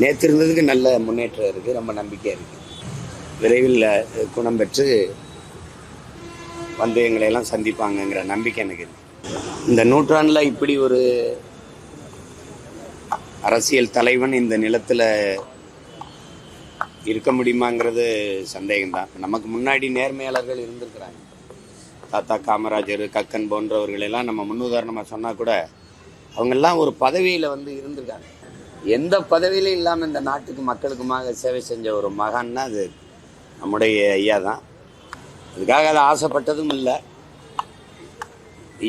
நேற்று இருந்ததுக்கு நல்ல முன்னேற்றம் இருக்குது ரொம்ப நம்பிக்கை இருக்குது விரைவில் குணம் பெற்று வந்து எங்களையெல்லாம் சந்திப்பாங்கங்கிற நம்பிக்கை எனக்கு இந்த நூற்றாண்டில் இப்படி ஒரு அரசியல் தலைவன் இந்த நிலத்தில் இருக்க முடியுமாங்கிறது சந்தேகம்தான். நமக்கு முன்னாடி நேர்மையாளர்கள் இருந்திருக்கிறாங்க. தாத்தா காமராஜர் கக்கன் போன்றவர்களெல்லாம் நம்ம முன்னுதாரணமாக சொன்னால் கூட அவங்கெல்லாம் ஒரு பதவியில் வந்து இருந்திருக்காங்க. எந்த பதவியிலும் இல்லாமல் இந்த நாட்டுக்கு மக்களுக்குமாக சேவை செஞ்ச ஒரு மகான்னா அது நம்முடைய ஐயா தான். அதுக்காக அதை ஆசைப்பட்டதும் இல்லை.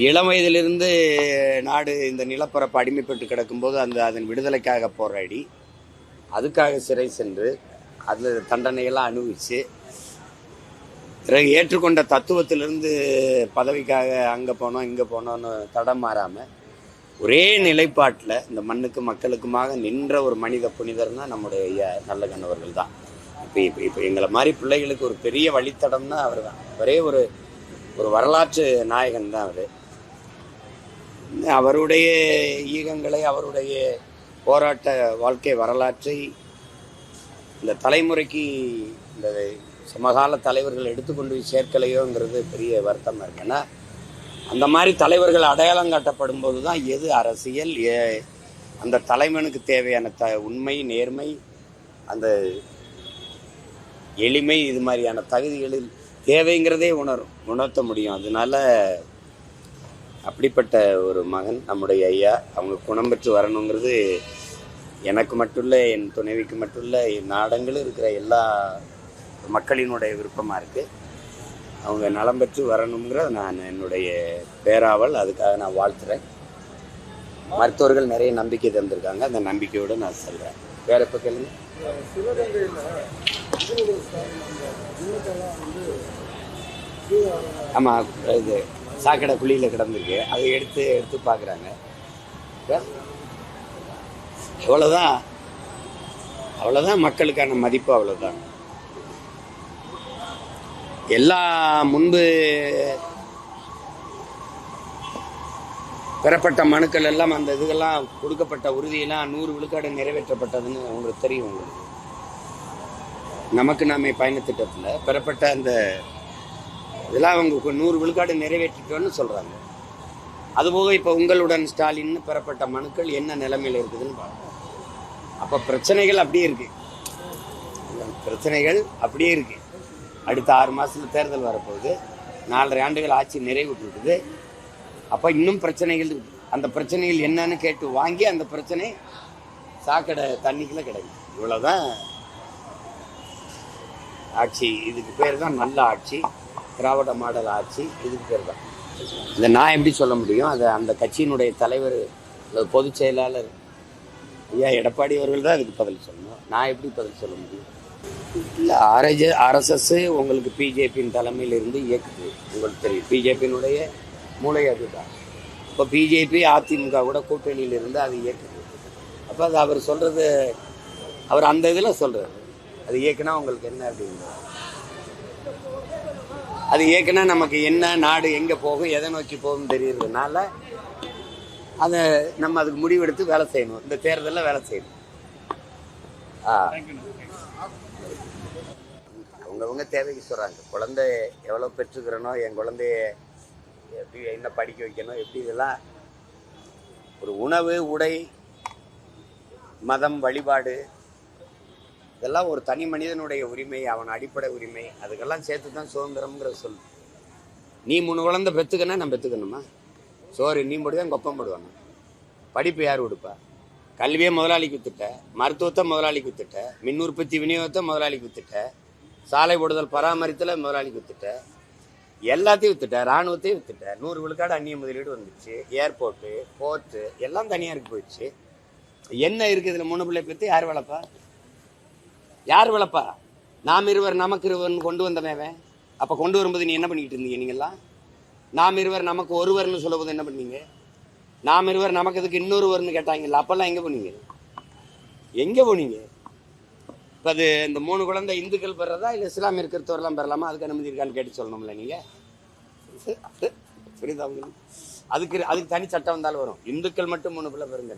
இளம் வயதிலிருந்து நாடு இந்த நிலப்பரப்பு அடிமைப்பட்டு கிடக்கும்போது அந்த அதன் விடுதலைக்காக போராடி அதுக்காக சிறை சென்று அதில் தண்டனையெல்லாம் அனுபவித்து பிறகு ஏற்றுக்கொண்ட தத்துவத்திலிருந்து பதவிக்காக அங்கே போனோம் இங்கே போனோன்னு தடம் மாறாமல் ஒரே நிலைப்பாட்டில் இந்த மண்ணுக்கு மக்களுக்குமாக நின்ற ஒரு மனித புனிதர்னா நம்முடைய ஐயா நல்ல கண்ணவர்கள் தான். இப்போ இப்போ இப்போ எங்களை மாதிரி பிள்ளைகளுக்கு ஒரு பெரிய வழித்தடம்னா அவர் தான் ஒரே ஒரு ஒரு வரலாற்று நாயகன் தான் அவர். அவருடைய ஈகங்களை அவருடைய போராட்ட வாழ்க்கை வரலாற்றை இந்த தலைமுறைக்கு இந்த சமகால தலைவர்கள் எடுத்துக்கொண்டு சேர்க்கலையோங்கிறது பெரிய வருத்தமாக இருக்கு. ஏன்னா அந்த மாதிரி தலைவர்கள் அடையாளம் காட்டப்படும் போது தான் எது அரசியல்? ஏ- அந்த தலைவனுக்கு தேவையான த உண்மை நேர்மை அந்த எளிமை இது மாதிரியான தகுதிகளில் தேவைங்கிறதே உணரும் உணர்த்த முடியும். அதனால அப்படிப்பட்ட ஒரு மகன் நம்முடைய ஐயா அவங்க குணம் பெற்று வரணுங்கிறது எனக்கு மட்டும் இல்லை என் துணைவிக்கு மட்டும் இல்லை நாடங்களும் இருக்கிற எல்லா மக்களினுடைய விருப்பமாக இருக்குது அவங்க நலம் பெற்று வரணுங்கிறத நான் என்னுடைய பேராவல். அதுக்காக நான் வாழ்த்துறேன். மருத்துவர்கள் நிறைய நம்பிக்கை தந்திருக்காங்க. அந்த நம்பிக்கையோடு நான் சொல்கிறேன் வேற இப்போ கேளுங்க? ஆமாம் இது சாக்கடை குழியில் கிடந்திருக்கு. அதை எடுத்து எடுத்து பார்க்குறாங்க அவ்வளோதான் அவ்வளோதான் மக்களுக்கான மதிப்பு அவ்வளோதான் எல்லா முன்பு பெறப்பட்ட மனுக்கள் எல்லாம் அந்த இதுகெல்லாம் கொடுக்கப்பட்ட உறுதியெல்லாம் நூறு விழுக்காடு நிறைவேற்றப்பட்டதுன்னு உங்களுக்கு தெரியும் உங்களுக்கு. நமக்கு நாம பயணத்திட்டத்தில் பெறப்பட்ட அந்த இதெல்லாம் அவங்க நூறு விழுக்காடு நிறைவேற்றிட்டோன்னு சொல்கிறாங்க அதுபோக இப்போ உங்களுடன் ஸ்டாலின் பெறப்பட்ட மனுக்கள் என்ன நிலைமையில் இருக்குதுன்னு பார்ப்போம். அப்போ பிரச்சனைகள் அப்படியே இருக்கு. பிரச்சனைகள் அப்படியே இருக்கு. அடுத்த ஆறு மாதத்தில் தேர்தல் வரப்போகுது. நாலரை ஆண்டுகள் ஆட்சி நிறைவுட்டு இருக்குது அப்போ இன்னும் பிரச்சனைகள் அந்த பிரச்சனைகள் என்னன்னு கேட்டு வாங்கி அந்த பிரச்சனை சாக்கடை தண்ணிக்குள்ள கிடைக்கும் இவ்வளோதான் ஆட்சி. இதுக்கு பேர் தான் நல்ல ஆட்சி. திராவிட மாடல் ஆட்சி. இதுக்கு பேர் தான் இதை நான் எப்படி சொல்ல முடியும்? அதை அந்த கட்சியினுடைய தலைவர் பொதுச் செயலாளர் ஐயா எடப்பாடி அவர்கள் தான் அதுக்கு பதில் சொல்லணும். நான் எப்படி பதில் சொல்ல முடியும்? இல்லை ஆர்எஜ் ஆர்எஸ்எஸ் உங்களுக்கு பிஜேபியின் தலைமையிலிருந்து இயக்குது. உங்களுக்கு தெரியும். பிஜேபியினுடைய மூளை அதுதான். இப்போ பிஜேபி அதிமுக கூட கூட்டணியில் இருந்து அது இயக்குது. அப்போ அது அவர் சொல்கிறது அவர் அந்த இதில் சொல்கிறார் அது இயக்குனா உங்களுக்கு என்ன அப்படின்னா அது இயக்குனா நமக்கு என்ன நாடு எங்கே போகும் எதை நோக்கி போகும் தெரியறதுனால அதை நம்ம அதுக்கு முடிவெடுத்து வேலை செய்யணும். இந்த தேர்தலில் வேலை செய்யணும். ஆ. அவங்கவுங்க தேவைக்கு சொல்கிறாங்க குழந்தை எவ்வளோ பெற்றுக்கிறனோ என் குழந்தைய எப்படி என்ன படிக்க வைக்கணும் எப்படி இதெல்லாம் ஒரு உணவு உடை மதம் வழிபாடு இதெல்லாம் ஒரு தனி மனிதனுடைய உரிமை அவன் அடிப்படை உரிமை. அதுக்கெல்லாம் சேர்த்து தான் சுதந்திரம்ங்கிற சொல் நீ மூணு குழந்தை பெற்றுக்கன்னா நான் பெற்றுக்கணுமா சோறு நீ போடுவேன் கொப்பம் போடுவாங்க படிப்பு யார் கொடுப்பா? கல்வியை முதலாளிக்கு வித்துட்ட மருத்துவத்தை முதலாளிக்கு வித்துட்ட மின் உற்பத்தி விநியோகத்தை முதலாளிக்கு வித்துட்ட சாலை போடுதல் பராமரித்தல முதலாளிக்கு வித்துட்டேன் எல்லாத்தையும் வித்துட்டேன் ராணுவத்தையும் வித்துட்டேன் நூறு விழுக்காடு அந்நிய முதலீடு வந்துச்சு. ஏர்போர்ட்டு போர்ட்டு எல்லாம் தனியாருக்கு போயிடுச்சு. என்ன இருக்குது இதில் மூணு பிள்ளை பற்றி யார் வளர்ப்பா? யார் வளர்ப்பா? நாம் இருவர் நமக்கு இருவர்னு கொண்டு வந்தவன் அப்போ கொண்டு வரும்போது நீ என்ன பண்ணிக்கிட்டு இருந்தீங்க நீங்கள்லாம் நாம் இருவர் நமக்கு ஒருவர்னு சொல்லும்போது என்ன பண்ணீங்க? நாம் இருவர் நமக்கு இதுக்கு இன்னொருவர்னு கேட்டாங்கல்ல. அப்போல்லாம் எங்கே போனீங்க? எங்கே போனீங்க? இப்போ அது இந்த மூணு குழந்தை இந்துக்கள் பெறதா இல்லை இஸ்லாமிய கிறிஸ்தவர்லாம் பெறலாமா அதுக்கு அனுமதி இருக்கான்னு கேட்டு சொல்லணும்ல நீங்கள் புரியுதா உங்களுக்கு? அதுக்கு அதுக்கு தனி சட்டம் வந்தாலும் வரும். இந்துக்கள் மட்டும் மூணு பிள்ளை பெறுங்க.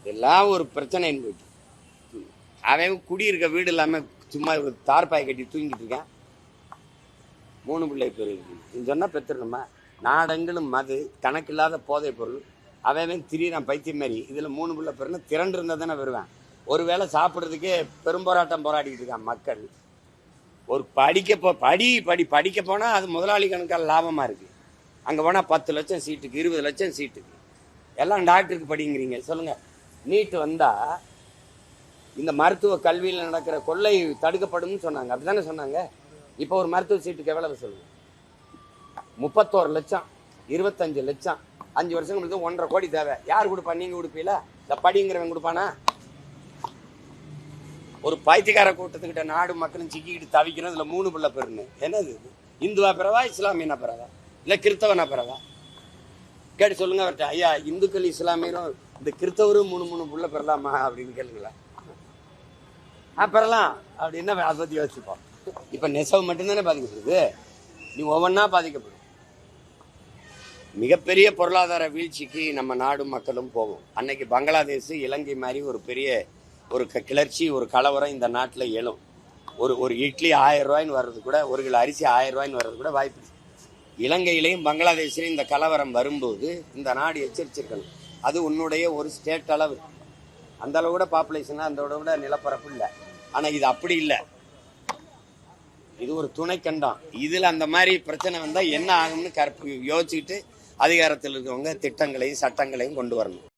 இதெல்லாம் ஒரு பிரச்சனைன்னு போயிட்டு. அவன் குடியிருக்க வீடு இல்லாமல் சும்மா ஒரு தார்பாய் கட்டி தூங்கிட்டு இருக்கேன். மூணு பிள்ளை பேர். இருக்கு சொன்னால் பெற்றுருணுமா நாடெங்கிலும் மது கணக்கில்லாத போதைப் பொருள். அவன் திடீரான் பைத்தியம் மாதிரி. இதில் மூணு பிள்ளை பேருன்னு திரண்டு இருந்தால் தானே வருவேன். ஒருவேளை சாப்பிட்றதுக்கே பெரும்போராட்டம் போராடிட்டு இருக்கான் மக்கள். ஒரு படிக்க போ படி படி படிக்க போனால் அது முதலாளி கணக்கால் லாபமாக இருக்குது அங்கே போனால் பத்து லட்சம் சீட்டுக்கு இருபது லட்சம் சீட்டுக்கு. எல்லாம் டாக்டருக்கு படிங்கிறீங்க சொல்லுங்கள் நீட்டு வந்தால் இந்த மருத்துவ கல்வியில் நடக்கிற கொள்ளை தடுக்கப்படும்னு சொன்னாங்க. அப்படிதானே சொன்னாங்க? இப்போ ஒரு மருத்துவ சீட்டுக்கு எவ்வளவு சொல்லுங்கள் முப்பத்தோரு லட்சம் இருபத்தஞ்சு லட்சம் அஞ்சு வருஷம் கழித்து ஒன்றரை கோடி தேவை. யார் கொடுப்பா? நீங்க கொடுப்பீல இந்த படிங்கிறவன் கொடுப்பானா? ஒரு பைத்தியக்கார கூட்டத்துக்கிட்ட நாடு மக்களும் சிக்கிக்கிட்டு தவிக்கணும் இதுல மூணு பிள்ளை பெருன்னு என்னது இது? இந்துவா பிறவா இஸ்லாமியனா பிறவா? இல்ல கிறிஸ்தவனா பிறவா? கேட்டு சொல்லுங்க அவர்கிட்ட. ஐயா இந்துக்கள் இஸ்லாமியரும் இந்த கிறிஸ்தவரும் மூணு மூணு புள்ள பெறலாமா அப்படின்னு கேளுங்களேன். ஆ பெறலாம் அப்படின்னா அதை பற்றி யோசிப்போம் இப்போ நெசவு மட்டும்தானே பாதிக்கப்படுது? நீ ஒவ்வொன்றா பாதிக்கப்படும். மிகப்பெரிய பொருளாதார வீழ்ச்சிக்கு நம்ம நாடும் மக்களும் போவோம். அன்னைக்கு பங்களாதேஷ் இலங்கை மாதிரி ஒரு பெரிய ஒரு க- கிளர்ச்சி ஒரு கலவரம் இந்த நாட்டில் எழும். ஒரு ஒரு இட்லி ஆயிரம் ரூபாய்ன்னு வர்றது கூட ஒரு கிலோ அரிசி ஆயிரம் ரூபாய்ன்னு வர்றது கூட வாய்ப்பு இலங்கையிலையும் பங்களாதேஷ்லையும் இந்த கலவரம் வரும்போது இந்த நாடு எச்சரிச்சிருக்கணும். அது உன்னுடைய ஒரு ஸ்டேட் அளவு. அந்த அளவு கூட பாப்புலேஷனாக அந்த அளவு கூட நிலப்பரப்பு இல்லை. ஆனால் இது அப்படி இல்லை. இது ஒரு துணைக்கண்டம். இதில் அந்த மாதிரி பிரச்சனை வந்தால் என்ன ஆகும்னு கற்பு யோசிச்சுக்கிட்டு அதிகாரத்தில் இருக்கவங்க திட்டங்களையும் சட்டங்களையும் கொண்டு வரணும்.